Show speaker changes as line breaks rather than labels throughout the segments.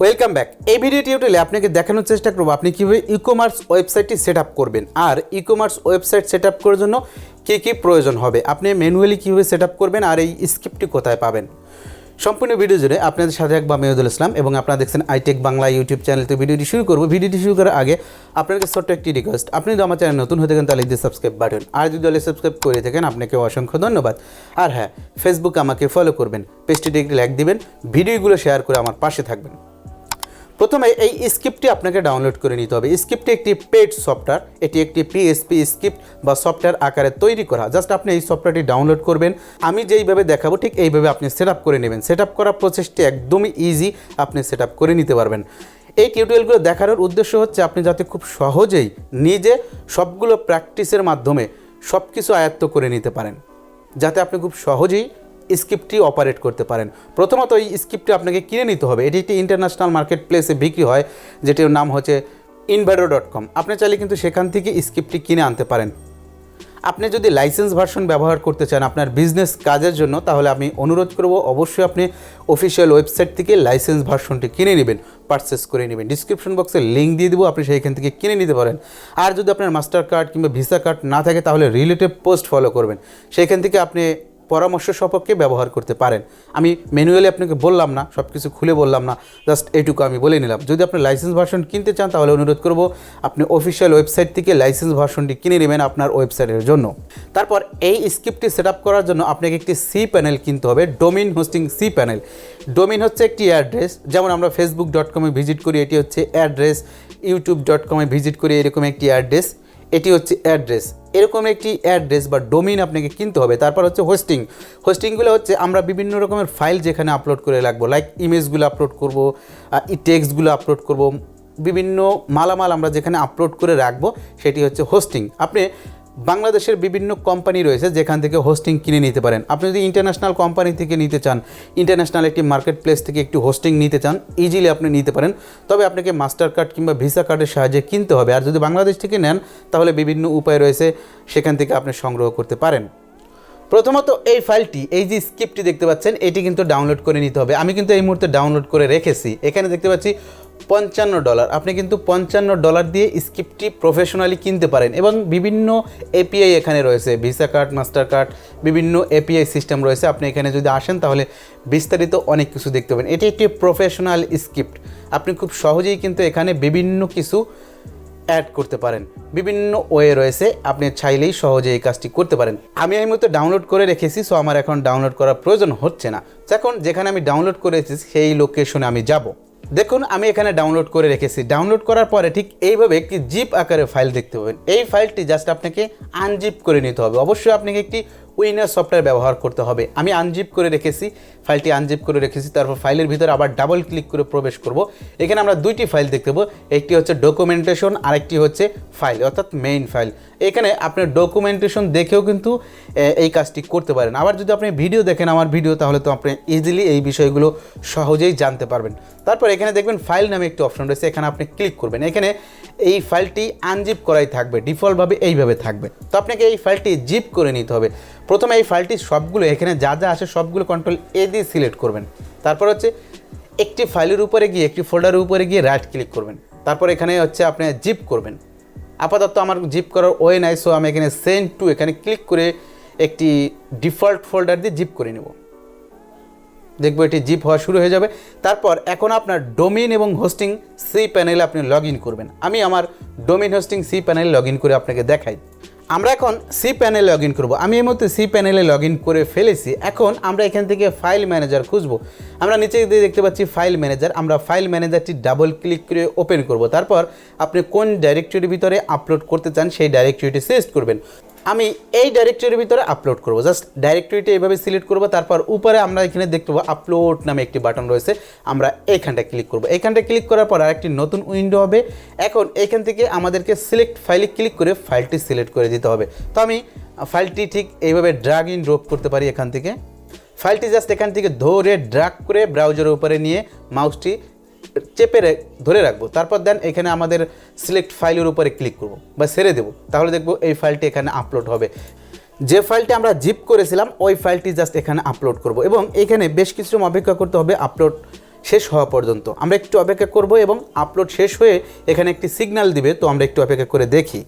Welcome back এই video টিউটোরিয়ালে আপনাকে দেখানোর চেষ্টা করব আপনি কীভাবে ই কমার্স ওয়েবসাইটটি সেট করবেন। আর ই কমার্স ওয়েবসাইট সেট করার জন্য কী কী প্রয়োজন হবে? আপনি ম্যানুয়ালি কীভাবে সেট করবেন আর এই স্ক্রিপ্টটি কোথায় পাবেন? সম্পূর্ণ ভিডিও জুড়ে আপনাদের সাথে একবার মেয়দুল ইসলাম এবং আপনারা দেখছেন আইটেক বাংলা ইউটিউব চ্যানেলতে ভিডিওটি শুরু করব। ভিডিওটি শুরু করার আগে আপনাদের ছোট্ট একটি রিকোয়েস্ট আপনি যদি আমার চ্যানেল নতুন হয়ে থাকেন তাহলে দিয়ে সাবস্ক্রাইব বাটন আর যদি দলে সাবস্ক্রাইব করে থাকেন আপনাকে অসংখ্য ধন্যবাদ। আর হ্যাঁ ফেসবুক আমাকে ফলো করবেন পেজটিতে একটি লাইক দিবেন ভিডিওগুলো শেয়ার করে আমার পাশে থাকবেন। প্রথমে এই স্ক্রিপ্টটি আপনাকে ডাউনলোড করে নিতে হবে। স্ক্রিপ্টটি একটি পেড সফটওয়্যার এটি একটি পিএসপি স্ক্রিপ্ট বা সফটওয়্যার আকারে তৈরি করা। জাস্ট আপনি এই সফটওয়্যারটি ডাউনলোড করবেন। আমি যেইভাবে দেখাবো, ঠিক এইভাবে আপনি সেট করে নেবেন। সেট করার প্রসেসটি একদমই ইজি আপনি সেট করে নিতে পারবেন। এই টিউটোরিয়ালগুলো দেখানোর উদ্দেশ্য হচ্ছে আপনি যাতে খুব সহজেই নিজে সবগুলো প্র্যাকটিসের মাধ্যমে সব কিছু আয়ত্ত করে নিতে পারেন। যাতে আপনি খুব সহজেই স্ক্রিপ্টটি অপারেট করতে পারেন। প্রথমত এই স্ক্রিপ্টটি আপনাকে কিনে নিতে হবে। এটি একটি ইন্টারন্যাশনাল মার্কেট প্লেসে বিক্রি হয়, যেটির নাম হচ্ছে ইনভারো ডট কম আপনি চাইলে কিন্তু সেখান থেকে স্ক্রিপ্টটি কিনে আনতে পারেন। আপনি যদি লাইসেন্স ভার্সন ব্যবহার করতে চান আপনার বিজনেস কাজের জন্য, তাহলে আমি অনুরোধ করব, অবশ্যই আপনি অফিসিয়াল ওয়েবসাইট থেকে লাইসেন্স ভার্সনটি কিনে নেবেন পারচেস করে নেবেন। ডিসক্রিপশন বক্সে লিঙ্ক দিয়ে দেবো, আপনি সেইখান থেকে কিনে নিতে পারেন। আর যদি আপনার মাস্টার কার্ড কিংবা ভিসা কার্ড না থাকে, তাহলে রিলেটিভ পোস্ট ফলো করবেন। সেইখান থেকে আপনি পরামর্শ সপক্ষে ব্যবহার করতে পারেন। আমি ম্যানুয়ালি আপনাকে বললাম না সব কিছু খুলে বললাম না জাস্ট এইটুকু আমি বলে নিলাম। যদি আপনি লাইসেন্স ভার্সন কিনতে চান, তাহলে অনুরোধ করব, আপনি অফিসিয়াল ওয়েবসাইট থেকে লাইসেন্স ভার্সনটি কিনে নেবেন আপনার ওয়েবসাইটের জন্য। তারপর এই স্ক্রিপ্টটি সেট করার জন্য আপনাকে একটি সি প্যানেল কিনতে হবে domain hosting C panel domain হচ্ছে একটি অ্যাড্রেস যেমন আমরা ফেসবুক ডট কমে ভিজিট করি, এটি হচ্ছে অ্যাড্রেস ইউটিউব ডট কমে ভিজিট করি, এরকম একটি অ্যাড্রেস এটি হচ্ছে অ্যাড্রেস এরকম একটি অ্যাড্রেস বা ডোমিন আপনাকে কিনতে হবে। তারপর হচ্ছে হোস্টিং হোস্টিংগুলো হচ্ছে আমরা বিভিন্ন রকমের ফাইল যেখানে আপলোড করে রাখব। লাইক ইমেজগুলো আপলোড করব টেক্সটগুলো আপলোড করব। বিভিন্ন মালামাল আমরা যেখানে আপলোড করে রাখব, সেটি হচ্ছে হোস্টিং আপনি বাংলাদেশের বিভিন্ন কোম্পানি রয়েছে যেখান থেকে হোস্টিং কিনে নিতে পারেন। আপনি যদি ইন্টারন্যাশনাল কোম্পানি থেকে নিতে চান ইন্টারন্যাশনাল একটি মার্কেট প্লেস থেকে একটু হোস্টিং নিতে চান ইজিলি আপনি নিতে পারেন। তবে আপনাকে মাস্টার কার্ড কিংবা ভিসা কার্ডের সাহায্যে কিনতে হবে। আর যদি বাংলাদেশ থেকে নেন, তাহলে বিভিন্ন উপায় রয়েছে সেখান থেকে আপনি সংগ্রহ করতে পারেন। প্রথমত এই ফাইলটি, এই যে স্ক্রিপ্টটি দেখতে পাচ্ছেন, এটি কিন্তু ডাউনলোড করে নিতে হবে। আমি কিন্তু এই মুহূর্তে ডাউনলোড করে রেখেছি। এখানে দেখতে পাচ্ছি পঞ্চান্ন ডলার। আপনি কিন্তু পঞ্চান্ন ডলার দিয়ে স্ক্রিপ্টটি প্রফেশনালি কিনতে পারেন এবং বিভিন্ন এপিআই এখানে রয়েছে ভিসা কার্ড মাস্টার কার্ড বিভিন্ন এপিআই সিস্টেম রয়েছে। আপনি এখানে যদি আসেন তাহলে বিস্তারিত অনেক কিছু দেখতে পাবেন। এটি একটি প্রফেশনাল স্ক্রিপ্ট আপনি খুব সহজেই কিন্তু এখানে বিভিন্ন কিছু অ্যাড করতে পারেন। বিভিন্ন ওয়ে রয়েছে, আপনি চাইলেই সহজে এই কাজটি করতে পারেন। আমি এই মুহূর্তে ডাউনলোড করে রেখেছি সো আমার এখন ডাউনলোড করার প্রয়োজন হচ্ছে না। এখন যেখানে আমি ডাউনলোড করেছি সেই লোকেশনে আমি যাব। দেখুন, আমি এখানে ডাউনলোড করে রেখেছি। ডাউনলোড করার পরে ঠিক এইভাবে একটি জিপ আকারে ফাইল দেখতে পাবেন। এই ফাইলটি জাস্ট আপনাকে আনজিপ করে নিতে হবে। অবশ্যই আপনাকে একটি উইনার সফটওয়্যার ব্যবহার করতে হবে। আমি আনজিপ করে রেখেছি, ফাইলটি আনজিপ করে রেখেছি, তারপর ফাইলের ভিতরে আবার ডাবল ক্লিক করে প্রবেশ করব। এখানে আমরা দুইটি ফাইল দেখতে পাবো, একটি হচ্ছে ডকুমেন্টেশন আরেকটি হচ্ছে ফাইল অর্থাৎ মেইন ফাইল এখানে আপনি ডকুমেন্টেশন দেখেও কিন্তু এই কাজটি করতে পারেন। আবার যদি আপনি ভিডিও দেখেন আমার ভিডিও তাহলে তো আপনি ইজিলি এই বিষয়গুলো সহজেই জানতে পারবেন। তারপর এখানে দেখবেন ফাইল নামে একটি অপশন রয়েছে, এখানে আপনি ক্লিক করবেন। এখানে এই ফাইলটি আনজিপ করাই থাকবে, ডিফল্টভাবে এইভাবে থাকবে। তো আপনাকে এই ফাইলটি জিপ করে নিতে হবে। প্রথমে এই ফাইলটি সবগুলো, এখানে যা যা আছে সবগুলো কন্ট্রোল এ দিয়ে সিলেক্ট করবেন। তারপর হচ্ছে একটি ফাইলের উপরে গিয়ে, একটি ফোল্ডারের উপরে গিয়ে রাইট ক্লিক করবেন। তারপর এখানে হচ্ছে আপনি জিপ করবেন। আপাতত আমার জিপ করার ওয়ে নাই সো আমি এখানে সেন্ড টু এখানে ক্লিক করে একটি ডিফল্ট ফোল্ডার দিয়ে জিপ করে নেব। দেখব এটি জিপ হওয়া শুরু হয়ে যাবে। তারপর এখন আপনার ডোমিন এবং হোস্টিং সি প্যানেলে আপনি লগ করবেন। আমি আমার ডোমিন, হোস্টিং, সি প্যানেলে লগ করে আপনাকে দেখাই। আমরা এখন সি প্যানেলে লগ ইন করব। আমি এই মুহূর্তে সি প্যানেলে লগ ইন করে ফেলেছি। এখন আমরা এখান থেকে ফাইল ম্যানেজার খুঁজবো। আমরা নিচে দিয়ে দেখতে পাচ্ছি ফাইল ম্যানেজার। আমরা ফাইল ম্যানেজারটি ডাবল ক্লিক করে ওপেন করব। তারপর আপনি কোন ডাইরেক্টরির ভিতরে আপলোড করতে চান, সেই ডাইরেক্টরিটি সিলেক্ট করবেন। আমি এই ডাইরেক্টরির ভিতরে আপলোড করব। জাস্ট ডাইরেক্টরিটা এইভাবে সিলেক্ট করব, তারপর উপরে আমরা এখানে দেখতে পাবো আপলোড নামে একটি বাটন রয়েছে। আমরা এইখানটা ক্লিক করব। এইখানটা ক্লিক করার পর আরেকটি নতুন উইন্ডো হবে। এখন এখান থেকে আমাদেরকে সিলেক্ট ফাইলে ক্লিক করে ফাইলটি সিলেক্ট করে দিতে হবে। তো আমি ফাইলটি ঠিক এইভাবে ড্রাগ ইন ড্রপ করতে পারি এখান থেকে। ফাইলটি জাস্ট এখান থেকে ধরে ড্রাগ করে ব্রাউজারের উপরে নিয়ে মাউসটি চেপে ধরে রাখব। তারপর দেন এখানে আমাদের সিলেক্ট ফাইলের উপরে ক্লিক করব বা ছেড়ে দেবো। তাহলে দেখব এই ফাইলটি এখানে আপলোড হবে। যে ফাইলটি আমরা জিপ করেছিলাম, ওই ফাইলটি জাস্ট এখানে আপলোড করব এবং এখানে বেশ কিছু অপেক্ষা করতে হবে। আপলোড শেষ হওয়া পর্যন্ত। আমরা একটু অপেক্ষা করব এবং আপলোড শেষ হয়ে এখানে একটি সিগন্যাল দিবে, তো আমরা একটু অপেক্ষা করে দেখি।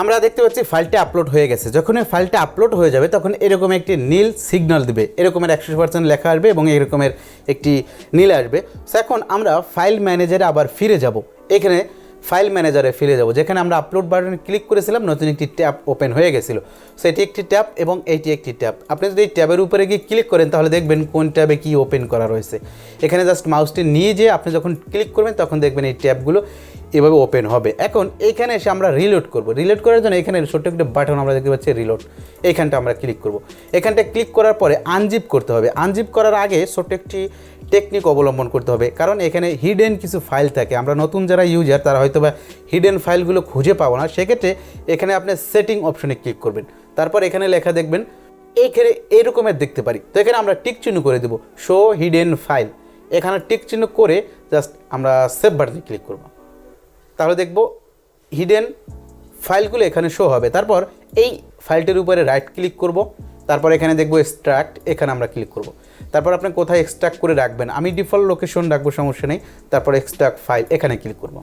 আমরা দেখতে পাচ্ছি ফাইলটা আপলোড হয়ে গেছে। যখন এই ফাইলটা আপলোড হয়ে যাবে, তখন এরকম একটি নীল সিগন্যাল দিবে। এরকমের একশো পার্সেন্ট লেখা আসবে এবং এরকমের একটি নীল আসবে। এখন আমরা ফাইল ম্যানেজারে আবার ফিরে যাব। এখানে ফাইল ম্যানেজারে ফিরে যাব, যেখানে আমরা আপলোড বাটনে ক্লিক করেছিলাম, নতুন একটি ট্যাব ওপেন হয়ে গেছিল। সো এটি একটি ট্যাব এবং এইটি একটি ট্যাব। আপনি যদি এই ট্যাবের উপরে গিয়ে ক্লিক করেন, তাহলে দেখবেন কোন ট্যাবে কি ওপেন করা রয়েছে। এখানে জাস্ট মাউসটি নিয়ে যেয়ে আপনি যখন ক্লিক করবেন, তখন দেখবেন এই ট্যাবগুলো এভাবে ওপেন হবে। এখন এখানে এসে আমরা রিলোড করব। রিলোড করার জন্য এখানে ছোট্ট একটা বাটন আমরা দেখতে পাচ্ছি রিলোড এইখানটা আমরা ক্লিক করব। এখানটা ক্লিক করার পরে আনজিপ করতে হবে। আনজিপ করার আগে ছোট্ট একটি টেকনিক অবলম্বন করতে হবে। কারণ এখানে হিডেন কিছু ফাইল থাকে। আমরা নতুন যারা ইউজার তারা হয়তো বা হিডেন ফাইলগুলো খুঁজে পাবো না। সেক্ষেত্রে এখানে আপনি সেটিং অপশনে ক্লিক করবেন। তারপর এখানে লেখা দেখবেন এইখানে এইরকমের দেখতে পারি। তো এখানে আমরা টিক চিহ্ন করে দেবো। শো হিডেন ফাইল এখানে টিক চিহ্ন করে জাস্ট আমরা সেভ বাটনে ক্লিক করব। তাহলে দেখব হিডেন ফাইলগুলো এখানে শো হবে। তারপর এই ফাইলটির উপরে রাইট ক্লিক করব। তারপর এখানে দেখব এক্সট্রাক্ট এখানে আমরা ক্লিক করব। তারপর আপনি কোথায় এক্সট্রাক্ট করে রাখবেন? আমি ডিফল্ট লোকেশন রাখব, সমস্যা নেই। তারপর এক্সট্রাক্ট ফাইল এখানে ক্লিক করব।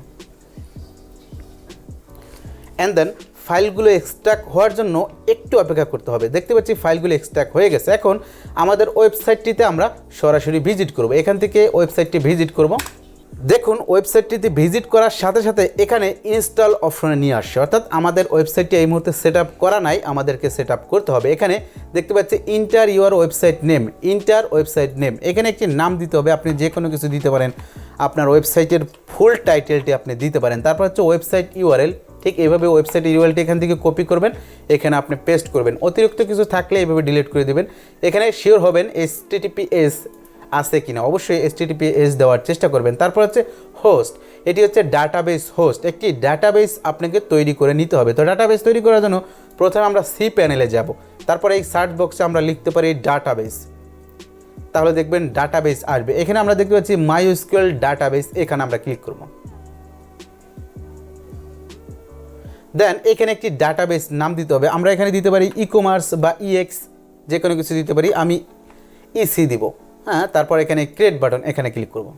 অ্যান্ড দেন ফাইলগুলো এক্সট্রাক্ট হওয়ার জন্য একটু অপেক্ষা করতে হবে। দেখতে পাচ্ছি ফাইলগুলো এক্সট্রাক্ট হয়ে গেছে। এখন আমাদের ওয়েবসাইটটিতে আমরা সরাসরি ভিজিট করব। এখান থেকে ওয়েবসাইটটি ভিজিট করব। দেখুন ওয়েবসাইটটিতে ভিজিট করার সাথে সাথে এখানে ইনস্টল অপশনে নিয়ে আসছে। অর্থাৎ আমাদের ওয়েবসাইটটি এই মুহূর্তে সেট করা নাই, আমাদেরকে সেট করতে হবে। এখানে দেখতে পাচ্ছি enter your website name, enter website name. এখানে একটি নাম দিতে হবে, আপনি যে কোনো কিছু দিতে পারেন। আপনার ওয়েবসাইটের ফুল টাইটেলটি আপনি দিতে পারেন। তারপর হচ্ছে ওয়েবসাইট ইউআরএল, ঠিক এইভাবে ওয়েবসাইট ইউআরএলটি এখান থেকে কপি করবেন, এখানে আপনি পেস্ট করবেন। অতিরিক্ত কিছু থাকলে এইভাবে ডিলিট করে দেবেন। এখানে শিওর হবেন এস টিটিপিএস আছে কিনা? অবশ্যই এস দেওয়ার চেষ্টা করবেন। তারপর হচ্ছে হোস্ট এটি হচ্ছে ডাটাবেস হোস্ট একটি ডাটাবেস আপনাকে তৈরি করে নিতে হবে। তো ডাটাবেস তৈরি করার জন্য প্রথমে আমরা সি প্যানেলে যাব। তারপর এই সার্চ বক্সে আমরা লিখতে পারি ডাটাবেস তাহলে দেখবেন ডাটাবেস আসবে। এখানে আমরা দেখতে পাচ্ছি মাইস্কুয়েল ডাটাবেস এখানে আমরা ক্লিক করব। দেন এখানে একটি ডাটাবেস নাম দিতে হবে। আমরা এখানে দিতে পারি ই কমার্স বা ইএক্স যে কোনো কিছু দিতে পারি। আমি ইসি দিব। হ্যাঁ তারপর এখানে ক্রিয়েট বাটন এখানে ক্লিক করব।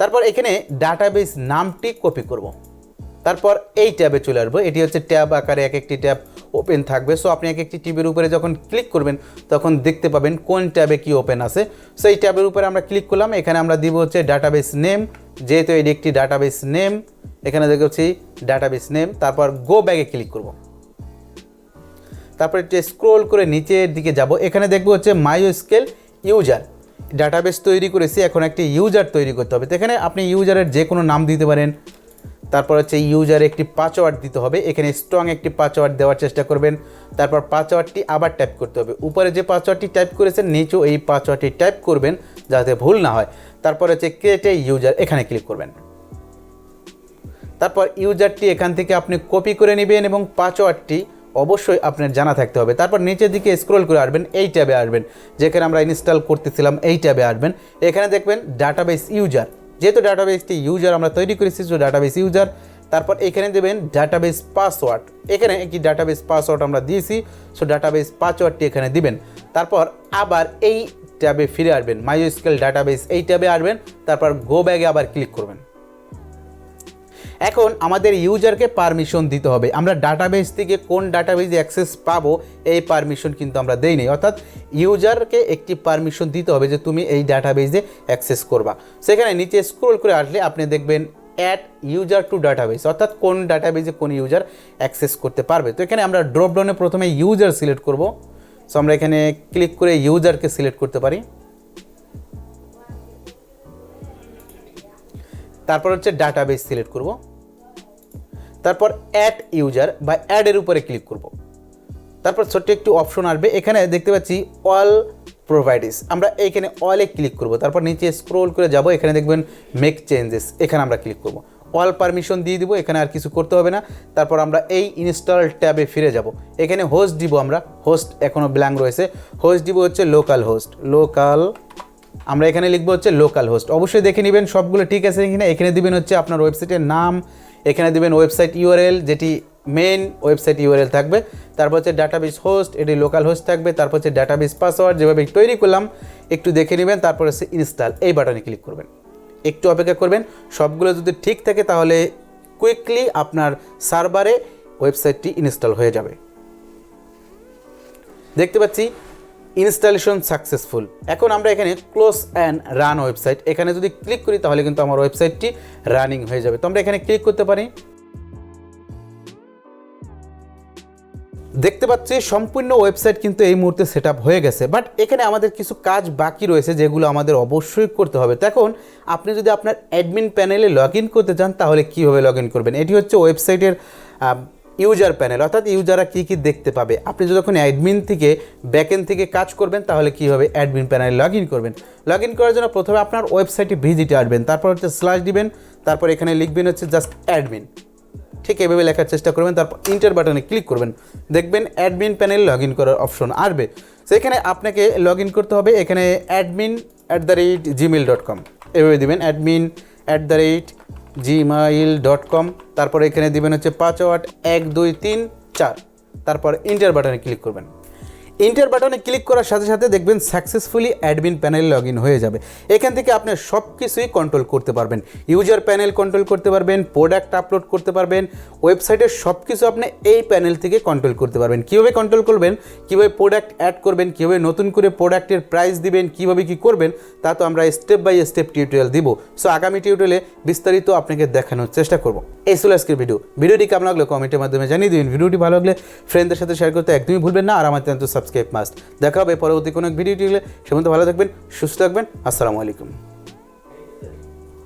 তারপর এখানে ডাটাবেস নামটি কপি করব। তারপর এই ট্যাবে চলে আসব। এটি হচ্ছে ট্যাব আকারে এক একটি ট্যাব ওপেন থাকবে। সো আপনি এক একটি টিভির উপরে যখন ক্লিক করবেন, তখন দেখতে পাবেন কোন ট্যাবে কি ওপেন আছে। সো এই ট্যাবের উপরে আমরা ক্লিক করলাম। এখানে আমরা দিব হচ্ছে ডাটাবেস নেম যেহেতু এটি একটি ডাটাবেস নেম এখানে দেখছি ডাটাবেস নেম তারপর গো ব্যাগে ক্লিক করব। তারপর স্ক্রোল করে নিচের দিকে যাব। এখানে দেখব হচ্ছে মাইও স্কেল ইউজার। ডাটাবেস তৈরি করেছি, এখন একটি ইউজার তৈরি করতে হবে। তো এখানে আপনি ইউজারের যে কোনো নাম দিতে পারেন। তারপর হচ্ছে ইউজার একটি পাসওয়ার্ড দিতে হবে। এখানে স্ট্রং একটি পাসওয়ার্ড দেওয়ার চেষ্টা করবেন। তারপর পাসওয়ার্ডটি আবার টাইপ করতে হবে। উপরে যে পাসওয়ার্ডটি টাইপ করেছেন, নিচেও এই পাসওয়ার্ডটি টাইপ করবেন, যাতে ভুল না হয়। তারপর হচ্ছে ক্রিয়েট এ ইউজার এখানে ক্লিক করবেন। তারপর ইউজারটি এখান থেকে আপনি কপি করে নেবেন এবং পাসওয়ার্ডটি অবশ্যই আপনার জানা থাকতে হবে। তারপর নিচের দিকে স্ক্রল করে আসবেন, এই ট্যাবে আসবেন। যেখানে আমরা ইনস্টল করতেছিলাম, এই ট্যাবে আসবেন। এখানে দেখবেন ডাটাবেস ইউজার যেহেতু ডাটাবেসটি ইউজার আমরা তৈরি করেছি সো ডাটাবেস ইউজার তারপর এখানে দেবেন ডাটাবেস পাসওয়ার্ড এখানে একটি ডাটাবেস পাসওয়ার্ড আমরা দিয়েছি সো ডাটাবেস পাসওয়ার্ডটি এখানে দিবেন। তারপর আবার এই ট্যাবে ফিরে আসবেন। মাইস্কেল ডাটাবেস এই ট্যাবে আসবেন। তারপর গো ব্যাগে আবার ক্লিক করবেন। এখন আমাদের ইউজারকে পারমিশন দিতে হবে। আমরা ডাটাবেস থেকে কোন ডাটাবেসে অ্যাক্সেস পাবো, এই পারমিশন কিন্তু আমরা দেইনি অর্থাৎ ইউজারকে একটি পারমিশন দিতে হবে যে তুমি এই ডাটাবেসে অ্যাক্সেস করবা। সেখানে নিচে স্ক্রোল করে আসলে আপনি দেখবেন অ্যাড ইউজার টু ডাটাবেস অর্থাৎ কোন ডাটাবেসে কোন ইউজার অ্যাক্সেস করতে পারবে। তো এখানে আমরা ড্রপডাউনে প্রথমে ইউজার সিলেক্ট করব। সো আমরা এখানে ক্লিক করে ইউজারকে সিলেক্ট করতে পারি। তারপর হচ্ছে ডাটাবেস সিলেক্ট করব। তারপর অ্যাড ইউজার বা অ্যাডের উপরে ক্লিক করব। তারপর ছোট্ট একটু অপশন আসবে। এখানে দেখতে পাচ্ছি অল প্রোভাইডিস আমরা এইখানে অলে ক্লিক করব। তারপর নিচে স্ক্রোল করে যাব। এখানে দেখবেন মেক চেঞ্জেস এখানে আমরা ক্লিক করব। অল পারমিশন দিয়ে দিব। এখানে আর কিছু করতে হবে না। তারপর আমরা এই ইনস্টল ট্যাবে ফিরে যাব। এখানে হোস্ট দিব আমরা। হোস্ট এখনও ব্ল্যাঙ্ক রয়েছে। হোস্ট দিব হচ্ছে লোকাল হোস্ট লোকাল আমরা এখানে লিখব হচ্ছে লোকাল হোস্ট অবশ্যই দেখে নেবেন, সবগুলো ঠিক আছে কিনা। এখানে দিবেন হচ্ছে আপনার ওয়েবসাইটের নাম, এখানে দিবেন ওয়েবসাইট ইউআরএল যেটি মেইন ওয়েবসাইট ইউআরএল থাকবে। তারপর হচ্ছে ডাটাবেস হোস্ট এটি লোকাল হোস্ট থাকবে। তারপর হচ্ছে ডাটাবেস পাসওয়ার্ড যেভাবে তৈরি করলাম, একটু দেখে নেবেন, তারপর হচ্ছে ইনস্টল এই বাটনে ক্লিক করবেন। একটু অপেক্ষা করবেন, সবগুলো যদি ঠিক থাকে, তাহলে কুইকলি আপনার সার্ভারে ওয়েবসাইটটি ইনস্টল হয়ে যাবে। দেখতে পাচ্ছি ইনস্টলেশন সাকসেসফুল। এখন আমরা এখানে ক্লোজ অ্যান্ড রান ওয়েবসাইট। এখানে যদি ক্লিক করি তাহলে কিন্তু আমার ওয়েবসাইটটি রানিং হয়ে যাবে। তো আমরা এখানে ক্লিক করতে পারি। দেখতে পাচ্ছি সম্পূর্ণ ওয়েবসাইট কিন্তু এই মুহূর্তে সেট হয়ে গেছে। বাট এখানে আমাদের কিছু কাজ বাকি রয়েছে যেগুলো আমাদের অবশ্যই করতে হবে। তো এখন আপনি যদি আপনার অ্যাডমিন প্যানেলে লগ করতে চান তাহলে কীভাবে লগ করবেন? এটি হচ্ছে ওয়েবসাইটের ইউজার প্যানেল, অর্থাৎ ইউজাররা কী কী দেখতে পাবে? আপনি যখন অ্যাডমিন থেকে ব্যাকএন্ড থেকে কাজ করবেন, তাহলে কী হবে? অ্যাডমিন প্যানেলে লগ ইন করবেন। লগ ইন করার জন্য প্রথমে আপনার ওয়েবসাইটে ভিজিটে আসবেন, তারপর হচ্ছে স্ল্যাশ দিবেন, তারপর এখানে লিখবেন হচ্ছে জাস্ট অ্যাডমিন ঠিক এভাবে লেখার চেষ্টা করবেন, তারপর ইন্টার বাটনে ক্লিক করবেন। দেখবেন অ্যাডমিন প্যানেল লগ ইন করার অপশন আসবে। সেখানে আপনাকে লগ ইন করতে হবে এখানে admin at the rate Gmail dot com এভাবে দেবেন admin at the rate Gmail dot com তারপর এখানে দিবেন হচ্ছে পাঁচ পাসওয়ার্ড এক দুই তিন চার। তারপর ইন্টার বাটনে ক্লিক করবেন। ইন্টার বাটনে ক্লিক করার সাথে সাথে দেখবেন সাকসেসফুলি অ্যাডমিন প্যানেল লগ হয়ে যাবে। এখান থেকে আপনি সব কিছুই কন্ট্রোল করতে পারবেন। ইউজার প্যানেল কন্ট্রোল করতে পারবেন প্রোডাক্ট আপলোড করতে পারবেন ওয়েবসাইটের সব কিছু আপনি এই প্যানেল থেকে কন্ট্রোল করতে পারবেন। কীভাবে কন্ট্রোল করবেন? কীভাবে প্রোডাক্ট অ্যাড করবেন? কীভাবে নতুন করে প্রোডাক্টের প্রাইস দিবেন? কীভাবে কী করবেন? তা তো আমরা স্টেপ বাই স্টেপ টিউটোরিয়াল দিব। সো আগামী টিউটোরিয়ালে বিস্তারিত আপনাকে দেখানোর চেষ্টা করব। এই ছিল আজকের ভিডিও ভিডিওটি কেমন লাগল? কমেন্টের মাধ্যমে জানিয়ে দিন ভিডিওটি ভালো লাগলে ফ্রেন্ডদের সাথে শেয়ার করতে একদমই ভুলবেন না। আর আমার সাবস্ক্রাইব মাস্ট দেখা হবে পরবর্তী কোনো ভিডিও টিলে সে মধ্যে ভালো থাকবেন, সুস্থ থাকবেন। আসসালামু আলাইকুম।